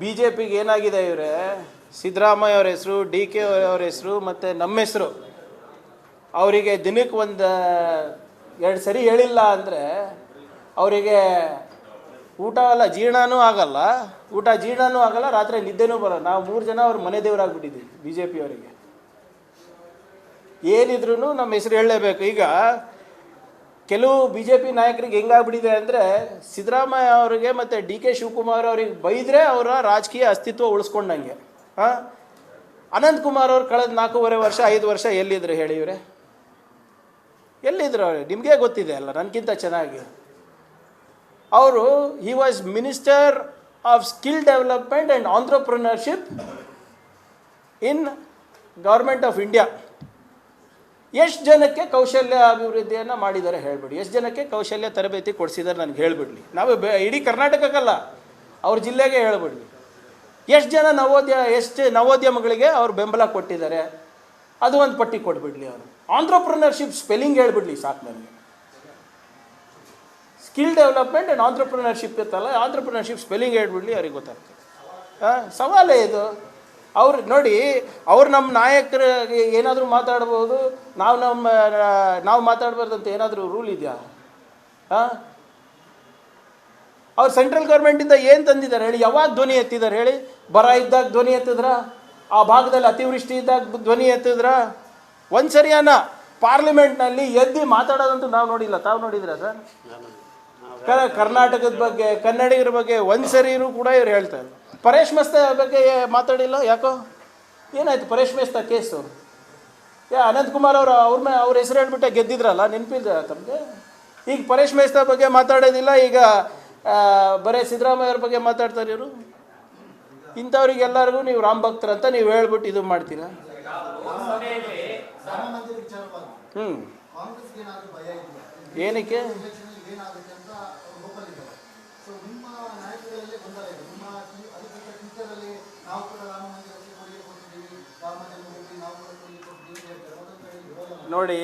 B J ಪಿಗೆ ಏನಾಗಿದೆ ಇವರೇ? ಸಿದ್ದರಾಮಯ್ಯ ಅವ್ರ ಹೆಸರು, ಡಿ ಕೆ ಅವ್ರ ಹೆಸರು ಮತ್ತು ನಮ್ಮ ಹೆಸರು. ಅವರಿಗೆ ದಿನಕ್ಕೆ ಒಂದು, ಎರಡು ಸರಿ ಹೇಳಿಲ್ಲ ಅಂದರೆ ಅವರಿಗೆ ಊಟ ಎಲ್ಲ ಜೀರ್ಣನೂ ಆಗಲ್ಲ. ಊಟ ಜೀರ್ಣನೂ ಆಗಲ್ಲ, ರಾತ್ರಿ ನಿದ್ದೆನೂ ಬರಲ್ಲ. ನಾವು ಮೂರು ಜನ ಅವ್ರ ಮನೆ ದೇವರಾಗ್ಬಿಟ್ಟಿದ್ದೀವಿ ಬಿ ಜೆ ಪಿ ಅವರಿಗೆ ಏನಿದ್ರು ನಮ್ಮ ಹೆಸರು ಹೇಳಲೇಬೇಕು. ಈಗ ಕೆಲವು ಬಿ ಜೆ ಪಿ ನಾಯಕರಿಗೆ ಹೆಂಗಾಗ್ಬಿಟ್ಟಿದೆ ಅಂದರೆ ಸಿದ್ದರಾಮಯ್ಯ ಅವರಿಗೆ ಮತ್ತು ಡಿ ಕೆ ಶಿವಕುಮಾರ್ ಅವ್ರಿಗೆ ಬೈದರೆ ಅವರ ರಾಜಕೀಯ ಅಸ್ತಿತ್ವ ಉಳಿಸ್ಕೊಂಡಂಗೆ. ಹಾಂ ಅನಂತ್ ಕುಮಾರ್ ಅವ್ರು ಕಳೆದ ನಾಲ್ಕೂವರೆ ವರ್ಷ, ಐದು ವರ್ಷ ಎಲ್ಲಿದ್ರು ಹೇಳಿ ಇವರೇ? ಎಲ್ಲಿದ್ರು ನಿಮಗೇ ನಿಮಗೆ ಗೊತ್ತಿದೆ ಅಲ್ಲ ನನಗಿಂತ ಚೆನ್ನಾಗಿ. ಅವರು he was minister of skill development and entrepreneurship in government of India ಎಷ್ಟು ಜನಕ್ಕೆ ಕೌಶಲ್ಯ ಅಭಿವೃದ್ಧಿಯನ್ನು ಮಾಡಿದ್ದಾರೆ ಹೇಳ್ಬಿಡಿ. ಎಷ್ಟು ಜನಕ್ಕೆ ಕೌಶಲ್ಯ ತರಬೇತಿ ಕೊಡಿಸಿದ್ದಾರೆ ನನಗೆ ಹೇಳ್ಬಿಡ್ಲಿ. ನಾವು ಬೆ, ಇಡೀ ಕರ್ನಾಟಕಕ್ಕಲ್ಲ, ಅವ್ರ ಜಿಲ್ಲೆಗೆ ಹೇಳ್ಬಿಡ್ಲಿ. ಎಷ್ಟು ಜನ ನವೋದ್ಯ, ಎಷ್ಟು ನವೋದ್ಯಮಗಳಿಗೆ ಅವ್ರು ಬೆಂಬಲ ಕೊಟ್ಟಿದ್ದಾರೆ, ಅದು ಒಂದು ಪಟ್ಟಿ ಕೊಟ್ಬಿಡ್ಲಿ ಅವರು. ಆಂಟ್ರಪ್ರಿನರ್ಶಿಪ್ ಸ್ಪೆಲ್ಲಿಂಗ್ ಹೇಳ್ಬಿಡ್ಲಿ ಸಾಕು ನನಗೆ. ಸ್ಕಿಲ್ ಡೆವಲಪ್ಮೆಂಟ್ ಆ್ಯಂಡ್ ಆಂಟ್ರಪ್ರಿನರ್ಶಿಪ್ ಇರ್ತಲ್ಲ ಆಂಟ್ರಪ್ರಿನರ್ಶಿಪ್ ಸ್ಪೆಲ್ಲಿಂಗ್ ಹೇಳ್ಬಿಡ್ಲಿ, ಅವ್ರಿಗೆ ಗೊತ್ತಾಗ್ತದೆ. ಹಾಂ, ಸವಾಲೇ ಇದು. ಅವ್ರು ನೋಡಿ ಅವ್ರು ನಮ್ಮ ನಾಯಕರು ಏನಾದರೂ ಮಾತಾಡ್ಬೋದು ನಾವು ನಮ್ಮ ನಾವು ಮಾತಾಡ್ಬಾರ್ದಂತ ಏನಾದರೂ ರೂಲ್ ಇದೆಯಾ? ಹಾಂ ಅವ್ರು ಸೆಂಟ್ರಲ್ ಗೌರ್ಮೆಂಟಿಂದ ಏನು ತಂದಿದ್ದಾರೆ ಹೇಳಿ? ಯಾವಾಗ ಧ್ವನಿ ಎತ್ತಿದ್ದಾರೆ ಹೇಳಿ? ಬರ ಇದ್ದಾಗ ಧ್ವನಿ ಎತ್ತಿದ್ರ? ಆ ಭಾಗದಲ್ಲಿ ಅತಿವೃಷ್ಟಿ ಇದ್ದಾಗ ಧ್ವನಿ ಎತ್ತಿದ್ರ? ಒಂದು ಸರಿಯಾನ ಪಾರ್ಲಿಮೆಂಟ್ನಲ್ಲಿ ಎದ್ದು ಮಾತಾಡೋದಂತೂ ನಾವು ನೋಡಿಲ್ಲ. ತಾವು ನೋಡಿದ್ರ ಸರ್? ಕರ್ನಾಟಕದ ಬಗ್ಗೆ ಕನ್ನಡಿಗರ ಬಗ್ಗೆ ಒಂದು ಸರಿನೂ ಕೂಡ ಇವ್ರು ಹೇಳ್ತಾ ಇಲ್ಲ. ಪರೇಶ್ ಮೇಸ್ತ ಬಗ್ಗೆ ಮಾತಾಡಿಲ್ಲ? ಯಾಕೋ? ಏನಾಯ್ತು ಪರೇಶ್ ಮೇಸ್ತ ಕೇಸು? ಯಾ ಅನಂತ್ ಕುಮಾರ್ ಅವರು ಅವ್ರ ಮೇ ಅವ್ರ ಹೆಸರು ಹೇಳ್ಬಿಟ್ಟೆ ಗೆದ್ದಿದ್ರಲ್ಲ ನೆನಪಿಲ್ಲ ತಮಗೆ? ಈಗ ಪರೇಶ್ ಮೇಸ್ತಾ ಬಗ್ಗೆ ಮಾತಾಡೋದಿಲ್ಲ ಈಗ ಬರೇ ಬರೀ ಸಿದ್ದರಾಮಯ್ಯ ಅವ್ರ ಬಗ್ಗೆ ಮಾತಾಡ್ತಾರೆ ಇವರು? ಇಂಥವ್ರಿಗೆಲ್ಲರಿಗೂ ನೀವು ರಾಮ್ ಭಕ್ತರಂತ ನೀವು ಹೇಳ್ಬಿಟ್ಟು ಇದು ಮಾಡ್ತೀರಾ? ಹ್ಞೂ ಏನಕ್ಕೆ ಎಲೆಕ್ಷನ್ ಏನಾಗುತ್ತೆ ಅಂತ ಅವ್ರು ಹೋಗಲಿದ್ದಾರೆ ಸೊ ನಿಮ್ಮ ನಾಯಕರಲ್ಲಿ ಗೊಂದಲ ಇದೆ ನಿಮ್ಮ ಟ್ವಿ- ಅದಕ್ಕಿಂತ ಟ್ವಿಟರಲ್ಲಿ ನಾವು ಕೂಡ ರಾಮ ಮಂದಿರಕ್ಕೆ ಕೊಡುಗೆ ಕೊಟ್ಟಿದ್ದೀವಿ ರಾಮ ಜನ್ಮಭೂಮಿ ನಾವು ಕೂಡ ಕೊಡುಗೆ ಕೊಟ್ಟಿದ್ದೀವಿ ಹೇಳ್ತಾರೆ. ಮತ್ತೊಂದು ಕಡೆ ವಿರೋಧ ನೋಡಿ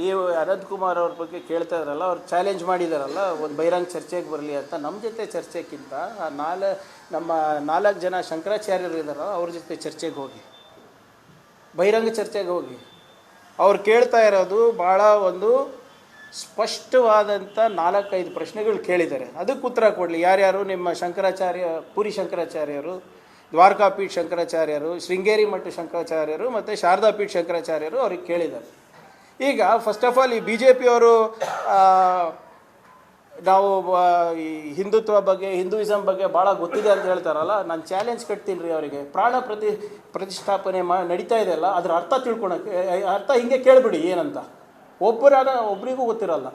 ನೀವು ಅನಂತ್ ಕುಮಾರ್ ಅವ್ರ ಬಗ್ಗೆ ಕೇಳ್ತಾ ಇದ್ರಲ್ಲ ಅವ್ರು ಚಾಲೆಂಜ್ ಮಾಡಿದಾರಲ್ಲ ಒಂದು ಬಹಿರಂಗ ಚರ್ಚೆಗೆ ಬರಲಿ ಅಂತ. ನಮ್ಮ ಜೊತೆ ಚರ್ಚೆಗಿಂತ ಆ ನಾಲ್ ನಮ್ಮ ನಾಲ್ಕು ಜನ ಶಂಕರಾಚಾರ್ಯರು ಇದ್ದಾರಲ್ಲ ಅವ್ರ ಜೊತೆ ಚರ್ಚೆಗೆ ಹೋಗಿ. ಬಹಿರಂಗ ಚರ್ಚೆಗೆ ಹೋಗಿ. ಅವ್ರು ಕೇಳ್ತಾ ಇರೋದು ಭಾಳ ಒಂದು ಸ್ಪಷ್ಟವಾದಂಥ ನಾಲ್ಕೈದು ಪ್ರಶ್ನೆಗಳು ಕೇಳಿದ್ದಾರೆ. ಅದಕ್ಕೆ ಉತ್ತರ ಕೊಡಲಿ. ಯಾರ್ಯಾರು ನಿಮ್ಮ ಶಂಕರಾಚಾರ್ಯ ಪುರಿ ಶಂಕರಾಚಾರ್ಯರು ದ್ವಾರಕಾಪೀಠ ಶಂಕರಾಚಾರ್ಯರು, ಶೃಂಗೇರಿ ಮಠ ಶಂಕರಾಚಾರ್ಯರು ಮತ್ತು ಶಾರದಾಪೀಠ ಶಂಕರಾಚಾರ್ಯರು ಅವ್ರಿಗೆ ಕೇಳಿದ್ದಾರೆ. ಈಗ ಫಸ್ಟ್ ಆಫ್ ಆಲ್ ಈ ಬಿ ಜೆ ಪಿಯವರು ನಾವು ಈ ಹಿಂದುತ್ವ ಬಗ್ಗೆ ಹಿಂದೂಯಿಸಮ್ ಬಗ್ಗೆ ಭಾಳ ಗೊತ್ತಿದೆ ಅಂತ ಹೇಳ್ತಾರಲ್ಲ, ನಾನು ಚಾಲೆಂಜ್ ಕಟ್ತೀನಿ ರೀ ಅವರಿಗೆ. ಪ್ರಾಣ ಪ್ರತಿ, ಪ್ರತಿಷ್ಠಾಪನೆ ಮಾ, ನಡೀತಾ ಇದೆಯಲ್ಲ ಅದರ ಅರ್ಥ ತಿಳ್ಕೊಳಕ್ಕೆ ಅರ್ಥ ಹಿಂಗೆ ಕೇಳಿಬಿಡಿ ಏನಂತ. ಒಬ್ಬರಾದ ಒಬ್ರಿಗೂ ಗೊತ್ತಿರಲ್ಲ.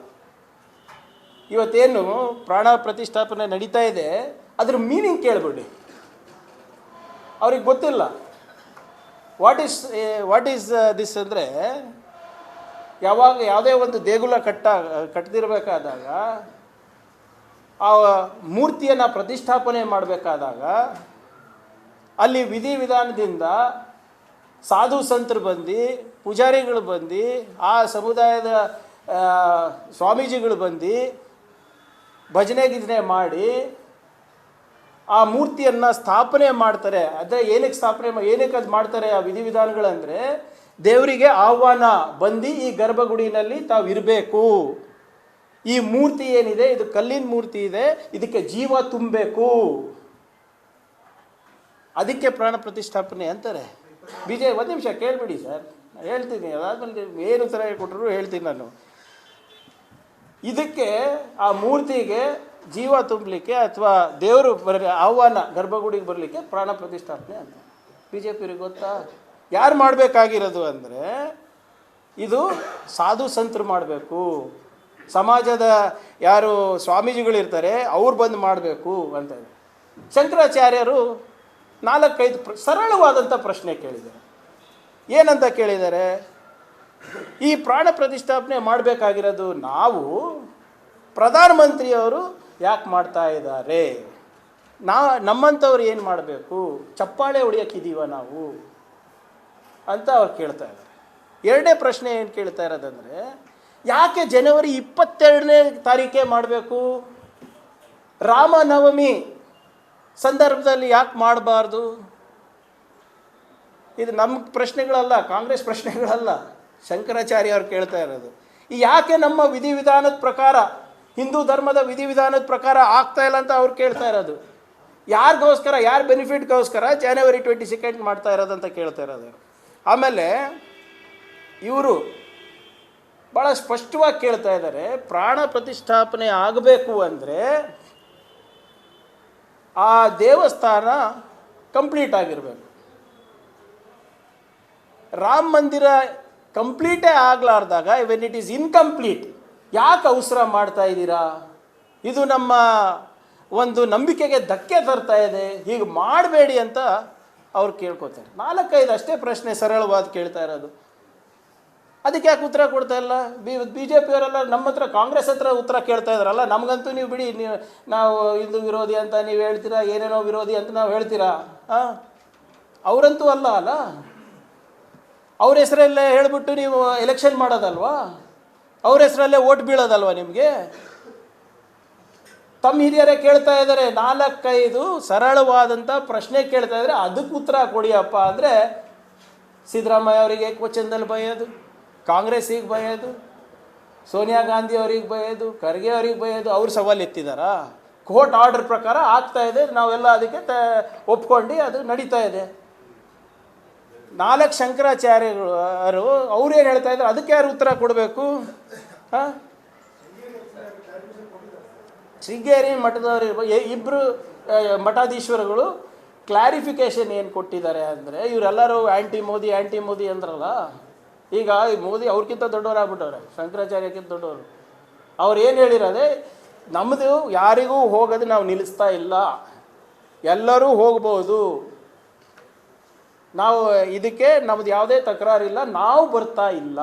ಇವತ್ತೇನು ಪ್ರಾಣ ಪ್ರತಿಷ್ಠಾಪನೆ ನಡೀತಾ ಇದೆ, ಅದ್ರ ಮೀನಿಂಗ್ ಕೇಳಿಬಿಡಿ. ಅವ್ರಿಗೆ ಗೊತ್ತಿಲ್ಲ. What is what is this ಅಂದರೆ, ಯಾವಾಗ ಯಾವುದೇ ಒಂದು ದೇಗುಲ ಕಟ್ಟ ಕಟ್ಟದಿರಬೇಕಾದಾಗ ಆ ಮೂರ್ತಿಯನ್ನು ಪ್ರತಿಷ್ಠಾಪನೆ ಮಾಡಬೇಕಾದಾಗ, ಅಲ್ಲಿ ವಿಧಿವಿಧಾನದಿಂದ ಸಾಧು ಸಂತರು ಬಂದು, ಪೂಜಾರಿಗಳು ಬಂದು, ಆ ಸಮುದಾಯದ ಸ್ವಾಮೀಜಿಗಳು ಬಂದು, ಭಜನೆ ಗಿಜನೆ ಮಾಡಿ ಆ ಮೂರ್ತಿಯನ್ನು ಸ್ಥಾಪನೆ ಮಾಡ್ತಾರೆ. ಅದೇ ಏನಕ್ಕೆ ಸ್ಥಾಪನೆ ಏನಕ್ಕೆ ಅದು ಮಾಡ್ತಾರೆ ಆ ವಿಧಿವಿಧಾನಗಳಂದರೆ, ದೇವರಿಗೆ ಆಹ್ವಾನ ಬಂದು ಈ ಗರ್ಭಗುಡಿನಲ್ಲಿ ತಾವು ಇರಬೇಕು. ಈ ಮೂರ್ತಿ ಏನಿದೆ? ಇದು ಕಲ್ಲಿನ ಮೂರ್ತಿ ಇದೆ. ಇದಕ್ಕೆ ಜೀವ ತುಂಬಬೇಕು. ಅದಕ್ಕೆ ಪ್ರಾಣ ಪ್ರತಿಷ್ಠಾಪನೆ ಅಂತಾರೆ. ಬಿ ಜೆ ಒಂದು ನಿಮಿಷ ಕೇಳ್ಬಿಡಿ ಸರ್. ಹೇಳ್ತೀನಿ, ಅದಾದ್ಮೇಲೆ ಏನು ಥರ ಕೊಟ್ಟರು ಹೇಳ್ತೀನಿ ನಾನು. ಇದಕ್ಕೆ ಆ ಮೂರ್ತಿಗೆ ಜೀವ ತುಂಬಲಿಕ್ಕೆ ಅಥವಾ ದೇವರು ಬರ ಆಹ್ವಾನ ಗರ್ಭಗುಡಿಗೆ ಬರಲಿಕ್ಕೆ ಪ್ರಾಣ ಪ್ರತಿಷ್ಠಾಪನೆ ಅಂತ. ಬಿ ಜೆ ಪಿ ಗೊತ್ತಾ? ಯಾರು ಮಾಡಬೇಕಾಗಿರೋದು ಅಂದರೆ, ಇದು ಸಾಧು ಸಂತರು ಮಾಡಬೇಕು. ಸಮಾಜದ ಯಾರು ಸ್ವಾಮೀಜಿಗಳಿರ್ತಾರೆ, ಅವ್ರು ಬಂದು ಮಾಡಬೇಕು ಅಂತ. ಶಂಕರಾಚಾರ್ಯರು ನಾಲ್ಕೈದು ಪ್ರ ಸರಳವಾದಂಥ ಪ್ರಶ್ನೆ ಕೇಳಿದ್ದಾರೆ. ಏನಂತ ಕೇಳಿದ್ದಾರೆ? ಈ ಪ್ರಾಣ ಪ್ರತಿಷ್ಠಾಪನೆ ಮಾಡಬೇಕಾಗಿರೋದು ನಾವು ಪ್ರಧಾನಮಂತ್ರಿಯವರು ಯಾಕೆ ಮಾಡ್ತಾ ಇದ್ದಾರೆ ನಾ ನಮ್ಮಂಥವ್ರು ಏನು ಮಾಡಬೇಕು? ಚಪ್ಪಾಳೆ ಹೊಡಿಯೋಕ್ಕಿದ್ದೀವ ನಾವು? ಅಂತ ಅವ್ರು ಕೇಳ್ತಾ ಇದ್ದಾರೆ ಎರಡನೇ ಪ್ರಶ್ನೆ ಏನು ಕೇಳ್ತಾ ಇರೋದಂದರೆ, ಯಾಕೆ ಜನವರಿ ಇಪ್ಪತ್ತೆರಡನೇ ತಾರೀಕೆ ಮಾಡಬೇಕು? ರಾಮನವಮಿ ಸಂದರ್ಭದಲ್ಲಿ ಯಾಕೆ ಮಾಡಬಾರ್ದು? ಇದು ನಮ್ಮ ಪ್ರಶ್ನೆಗಳಲ್ಲ, ಕಾಂಗ್ರೆಸ್ ಪ್ರಶ್ನೆಗಳಲ್ಲ. ಶಂಕರಾಚಾರ್ಯ ಅವ್ರು ಕೇಳ್ತಾ ಇರೋದು. ಯಾಕೆ ನಮ್ಮ ವಿಧಿವಿಧಾನದ ಪ್ರಕಾರ ಹಿಂದೂ ಧರ್ಮದ ವಿಧಿವಿಧಾನದ ಪ್ರಕಾರ ಆಗ್ತಾ ಇಲ್ಲ ಅಂತ ಅವ್ರು ಕೇಳ್ತಾ ಇರೋದು. ಯಾರಿಗೋಸ್ಕರ, ಯಾರು ಬೆನಿಫಿಟ್ಗೋಸ್ಕರ ಜನವರಿ ಟ್ವೆಂಟಿ ಸೆಕೆಂಡ್ ಮಾಡ್ತಾ ಇರೋದಂತ ಕೇಳ್ತಾ ಇರೋದು. ಆಮೇಲೆ ಇವರು ಭಾಳ ಸ್ಪಷ್ಟವಾಗಿ ಕೇಳ್ತಾ ಇದ್ದಾರೆ, ಪ್ರಾಣ ಪ್ರತಿಷ್ಠಾಪನೆ ಆಗಬೇಕು ಅಂದರೆ ಆ ದೇವಸ್ಥಾನ ಕಂಪ್ಲೀಟ್ ಆಗಿರಬೇಕು. ರಾಮ ಮಂದಿರ ಕಂಪ್ಲೀಟೇ ಆಗಲಾರ್ದಾಗ ವೆನ್ ಇಟ್ ಈಸ್ ಇನ್ಕಂಪ್ಲೀಟ್ ಯಾಕೆ ಅವಸರ ಮಾಡ್ತಾ ಇದ್ದೀರಾ? ಇದು ನಮ್ಮ ಒಂದು ನಂಬಿಕೆಗೆ ಧಕ್ಕೆ ತರ್ತಾ ಇದೆ. ಹೀಗೆ ಮಾಡಬೇಡಿ ಅಂತ ಅವ್ರು ಕೇಳ್ಕೊತಾರೆ. ನಾಲ್ಕೈದು ಅಷ್ಟೇ ಪ್ರಶ್ನೆ ಸರಳವಾದ ಕೇಳ್ತಾ ಇರೋದು. ಅದಕ್ಕೆ ಯಾಕೆ ಉತ್ತರ ಕೊಡ್ತಾ ಇಲ್ಲ? ಬಿ ಬಿ ಜೆ ಪಿಯವರೆಲ್ಲ ನಮ್ಮ ಹತ್ರ, ಕಾಂಗ್ರೆಸ್ ಹತ್ರ ಉತ್ತರ ಕೇಳ್ತಾ ಇದ್ದಾರಲ್ಲ ನಮಗಂತೂ ನೀವು ಬಿಡಿ, ನೀವು ನಾವು ಹಿಂದೂ ವಿರೋಧಿ ಅಂತ ನೀವು ಹೇಳ್ತೀರಾ, ಏನೇನೋ ವಿರೋಧಿ ಅಂತ ನಾವು ಹೇಳ್ತೀರಾ? ಹಾಂ ಅವರಂತೂ ಅಲ್ಲ ಅಲ್ಲ? ಅವ್ರ ಹೆಸರಲ್ಲೇ ಹೇಳಿಬಿಟ್ಟು ನೀವು ಎಲೆಕ್ಷನ್ ಮಾಡೋದಲ್ವಾ? ಅವ್ರ ಹೆಸರಲ್ಲೇ ಓಟ್ ಬೀಳೋದಲ್ವ ನಿಮಗೆ? ತಮ್ಮ ಹಿರಿಯರೇ ಕೇಳ್ತಾ ಇದ್ದಾರೆ, ನಾಲ್ಕೈದು ಸರಳವಾದಂಥ ಪ್ರಶ್ನೆ ಕೇಳ್ತಾ ಇದ್ದಾರೆ, ಅದಕ್ಕೆ ಉತ್ತರ ಕೊಡಿಯಪ್ಪ ಅಂದರೆ ಸಿದ್ದರಾಮಯ್ಯ ಅವರಿಗೆ ಕ್ವಶನ್ದಲ್ಲಿ ಬಯೋದು ಕಾಂಗ್ರೆಸ್ಸಿಗೆ ಬಯೋದು, ಸೋನಿಯಾ ಗಾಂಧಿ ಅವ್ರಿಗೆ ಬಯೋದು, ಖರ್ಗೆ ಅವ್ರಿಗೆ ಬಯೋದು, ಅವ್ರು ಸವಾಲು ಎತ್ತಿದಾರಾ? ಕೋರ್ಟ್ ಆರ್ಡರ್ ಪ್ರಕಾರ ಆಗ್ತಾ ಇದೆ, ನಾವೆಲ್ಲ ಅದಕ್ಕೆ ತ ಒಪ್ಕೊಂಡು ಅದು ನಡೀತಾ ಇದೆ. ನಾಲ್ಕು ಶಂಕರಾಚಾರ್ಯರು, ಅವರು ಅವ್ರು ಏನು ಹೇಳ್ತಾ ಇದ್ರು? ಅದಕ್ಕೆ ಯಾರು ಉತ್ತರ ಕೊಡಬೇಕು? ಹಾಂ? ಶೃಂಗೇರಿ ಮಠದವರು ಇಬ್ಬರು ಮಠಾಧೀಶ್ವರಗಳು ಕ್ಲಾರಿಫಿಕೇಶನ್ ಏನು ಕೊಟ್ಟಿದ್ದಾರೆ ಅಂದರೆ, ಇವರೆಲ್ಲರೂ ಆ್ಯಂಟಿ ಮೋದಿ ಆ್ಯಂಟಿ ಮೋದಿ ಅಂದ್ರಲ್ಲ, ಈಗ ಮೋದಿ ಅವ್ರಿಗಿಂತ ದೊಡ್ಡವರಾಗ್ಬಿಟ್ಟವ್ರೆ, ಶಂಕರಾಚಾರ್ಯಕ್ಕಿಂತ ದೊಡ್ಡವರು. ಅವ್ರು ಏನು ಹೇಳಿರೋದೆ ನಮ್ಮದು ಯಾರಿಗೂ ಹೋಗೋದು ನಾವು ನಿಲ್ಲಿಸ್ತಾ ಇಲ್ಲ. ಎಲ್ಲರೂ ಹೋಗ್ಬೋದು. ನಾವು ಇದಕ್ಕೆ ನಮ್ದು ಯಾವುದೇ ತಕರಾರಿಲ್ಲ ನಾವು ಬರ್ತಾ ಇಲ್ಲ.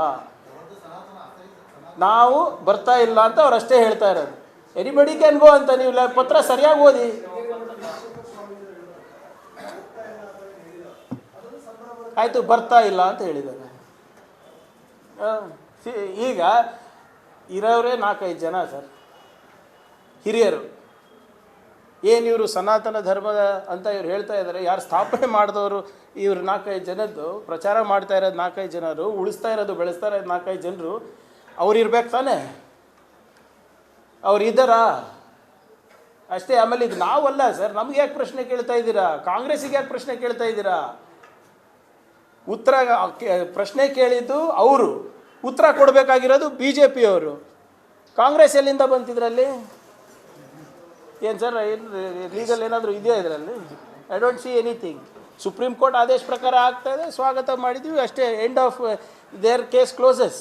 ನಾವು ಬರ್ತಾ ಇಲ್ಲ ಅಂತ ಅವ್ರು ಅಷ್ಟೇ ಹೇಳ್ತಾ ಇರೋದು. ಎನಿಬಡಿ ಕ್ಯಾನ್ ಗೋ ಅಂತ ನೀವು ಪತ್ರ ಸರಿಯಾಗಿ ಓದಿ. ಆಯಿತು, ಬರ್ತಾ ಇಲ್ಲ ಅಂತ ಹೇಳಿದ್ದಾರೆ. ಈಗ ಇರೋರೇ ನಾಲ್ಕೈದು ಜನ ಸರ್. ಹಿರಿಯರು. ಏನು ಇವರು ಸನಾತನ ಧರ್ಮದ ಅಂತ ಇವ್ರು ಹೇಳ್ತಾ ಇದ್ದಾರೆ ಯಾರು ಸ್ಥಾಪನೆ ಮಾಡಿದವರು ಇವ್ರು ನಾಲ್ಕೈದು ಜನದ್ದು, ಪ್ರಚಾರ ಮಾಡ್ತಾ ಇರೋದು ನಾಲ್ಕೈದು ಜನರು, ಉಳಿಸ್ತಾ ಇರೋದು, ಬೆಳೆಸ್ತಾ ಇರೋದು ನಾಲ್ಕೈದು ಜನರು, ಅವ್ರು ಇರ್ಬೇಕು ತಾನೇ? ಅವ್ರು ಇದ್ದಾರಾ? ಅಷ್ಟೇ, ಆಮೇಲೆ ಇದು ನಾವಲ್ಲ ಸರ್, ನಮ್ಗೆ ಯಾಕೆ ಪ್ರಶ್ನೆ ಕೇಳ್ತಾ ಇದ್ದೀರಾ? ಕಾಂಗ್ರೆಸ್ಸಿಗೆ ಯಾಕೆ ಪ್ರಶ್ನೆ ಕೇಳ್ತಾ ಇದ್ದೀರಾ? ಉತ್ತರ ಪ್ರಶ್ನೆ ಕೇಳಿದ್ದು ಅವರು. ಉತ್ತರ ಕೊಡಬೇಕಾಗಿರೋದು ಬಿ ಜೆ ಪಿಯವರು ಕಾಂಗ್ರೆಸ್ ಎಲ್ಲಿಂದ ಬಂತಿದ್ರಲ್ಲಿ? ಏನು ಸರ್, ಏನು ಲೀಗಲ್ ಏನಾದರೂ ಇದೆಯಾ ಇದರಲ್ಲಿ? I don't see anything supreme court ಆದೇಶ ಪ್ರಕಾರ ಆಗ್ತಾ ಇದೆ, ಸ್ವಾಗತ ಮಾಡಿದ್ದೀವಿ ಅಷ್ಟೇ end of their case closes